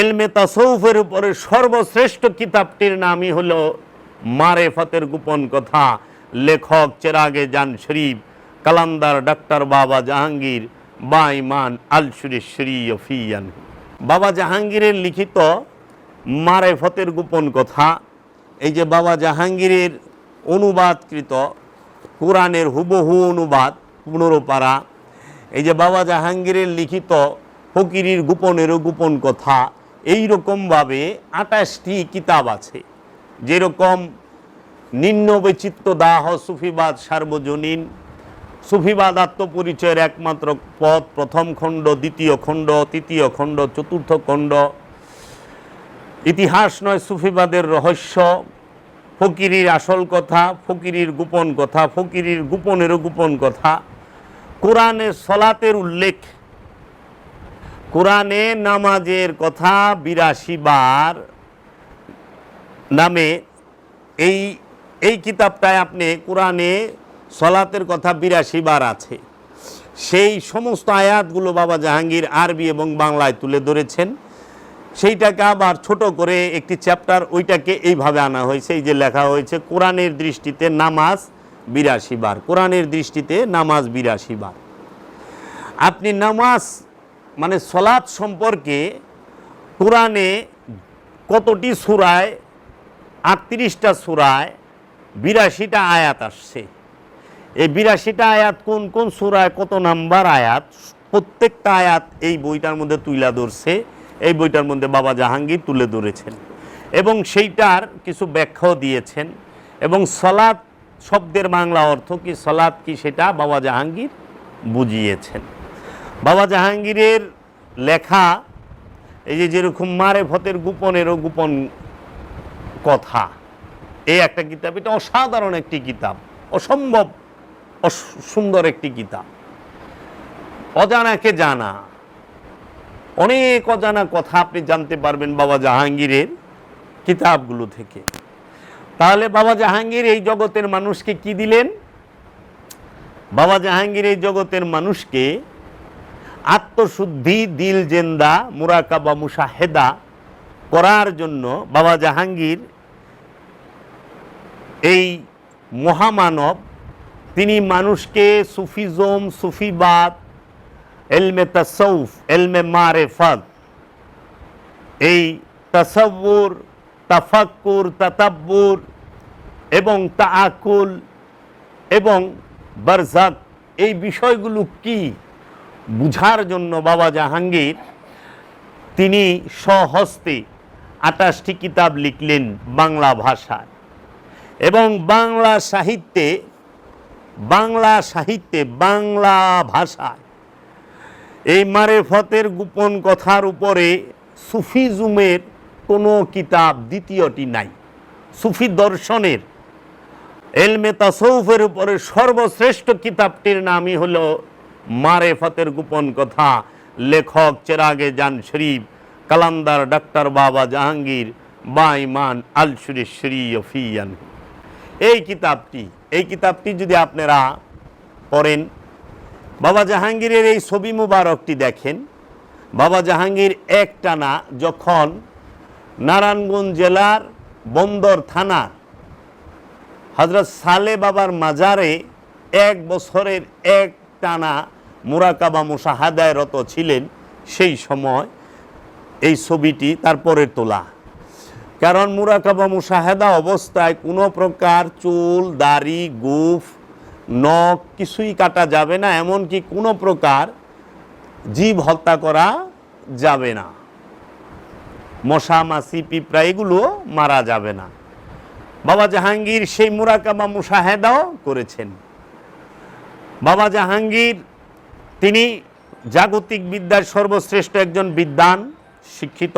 এলমে তাসৌফের উপরে সর্বশ্রেষ্ঠ কিতাবটির নামই হলো মারেফতের গোপন কথা। লেখক চেরাগে জান শরীফ, কালান্দার ডাক্তার বাবা জাহাঙ্গীর বা ইমান আল ফিয়ান বাবা জাহাঙ্গীরের লিখিত মারেফতের গোপন কথা, এই যে বাবা জাহাঙ্গীরের অনুবাদকৃত কোরআনের হুবহু অনুবাদ পনেরো পারা এই যে বাবা জাহাঙ্গীরের লিখিত ফকিরির গোপনেরও গোপন কথা এই রকমভাবে আটাশটি কিতাব আছে। যেরকম নিম্ন বৈচিত্র্য দাহ সুফিবাদ, সার্বজনীন। সুফিবাদ আত্মপরিচয়ের একমাত্র পথ, প্রথম খণ্ড, দ্বিতীয় খণ্ড, তৃতীয় খণ্ড, চতুর্থ খণ্ড। ইতিহাস নয়, সুফিবাদের রহস্য। ফকিরির আসল কথা, ফকিরির গোপন কথা, ফকিরির গোপনেরও গোপন কথা। কোরআনে সলাতের উল্লেখ কোরআনে নামাজের কথা বিরাশি বার নামে এই এই কিতাবটায় আপনি কোরআনে সলাতের কথা বিরাশি বার আছে। সেই সমস্ত আয়াতগুলো বাবা জাহাঙ্গীর আরবি এবং বাংলায় তুলে ধরেছেন। সেইটাকে আবার ছোট করে একটি চ্যাপ্টার ওইটাকে এইভাবে আনা হয়েছে। এই যে লেখা হয়েছে, কোরআনের দৃষ্টিতে নামাজ বিরাশি বার। কোরআনের দৃষ্টিতে নামাজ বিরাশি বার। আপনি নামাজ মানে সলাৎ সম্পর্কে কোরআনে কতটি সুরায়, আটত্রিশটা সুরায়, বিরাশিটা আয়াত আসছে। এই বিরাশিটা আয়াত কোন কোন সুরায়, কত নাম্বার আয়াত? প্রত্যেকটা আয়াত এই বইটার মধ্যে তুলে ধরছে, এই বইটার মধ্যে বাবা জাহাঙ্গীর তুলে ধরেছেন এবং সেইটার কিছু ব্যাখ্যাও দিয়েছেন এবং সলাদ শব্দের বাংলা অর্থ কি? সলাৎ কি সেটা বাবা জাহাঙ্গীর বুঝিয়েছেন। বাবা জাহাঙ্গীরের লেখা, এই যে যেরকম মারে ভতের গোপনেরও গোপন কথা। এই একটা কিতাব, এটা অসাধারণ একটি কিতাব, অসম্ভব অস- সুন্দর একটি কিতাব। অজানাকে জানা, অনেক অজানা কথা আপনি জানতে পারবেন বাবা জাহাঙ্গীরের কিতাবগুলো থেকে। তাহলে বাবা জাহাঙ্গীর এই জগতের মানুষকে কি দিলেন? বাবা জাহাঙ্গীর এই জগতের মানুষকে আত্মশুদ্ধি, দিল জেন্দা, মুরাকাবা মুশাহেদা করার জন্য বাবা জাহাঙ্গীর এই মহামানব, তিনি মানুষকে সুফিজম, সুফিবাদ, এলমে তসৌফ এলমে মারেফত, এই তসব্বুর তাফাক্কুর, তাতাব্বুর এবং তাআকুল এবং বারজাক এই বিষয়গুলো কি? বুঝার জন্য বাবা জাহাঙ্গীর, তিনি স্বহস্তে আটাশটি কিতাব লিখলেন বাংলা ভাষায়। এবং বাংলা সাহিত্যে বাংলা সাহিত্যে বাংলা ভাষায় এই মারেফতের গোপন কথার উপরে সুফিজুমের কোনো কিতাব দ্বিতীয়টি নাই। সুফি দর্শনের, এলমে তাসৌফের উপরে সর্বশ্রেষ্ঠ কিতাবটির নামই হলো মারেফতের গোপন কথা। লেখক চেরাগে জান শরীফ কালান্দার ডাক্তার বাবা জাহাঙ্গীর বা ইমান আল সুরেশ্বরী ফিয়ান। এই কিতাবটি এই কিতাবটি যদি আপনারা পড়েন, বাবা জাহাঙ্গীরের এই ছবি মুবারকটি দেখেন। বাবা জাহাঙ্গীর একটানা যখন নারায়ণগঞ্জ জেলার বন্দর থানার হজরত সালে বাবার মাজারে এক বছরের এক টানা মুরাকাবা মুসাহাদায় রত ছিলেন সেই সময় এই ছবিটি তারপরে তোলা। কারণ মুরাকাবা মুসাহেদা অবস্থায় কোনো প্রকার চুল, দাড়ি, গুফ, নখ কিছুই কাটা যাবে না, এমনকি কোনো প্রকার জীব হত্যা করা যাবে না। মশা, মাছি, পিঁপড়া এগুলো মারা যাবে না। বাবা জাহাঙ্গীর সেই মুরাকাবা মুসাহেদাও করেছেন। বাবা জাহাঙ্গীর তিনি জাগতিক বিদ্যার সর্বশ্রেষ্ঠ একজন বিদ্বান শিক্ষিত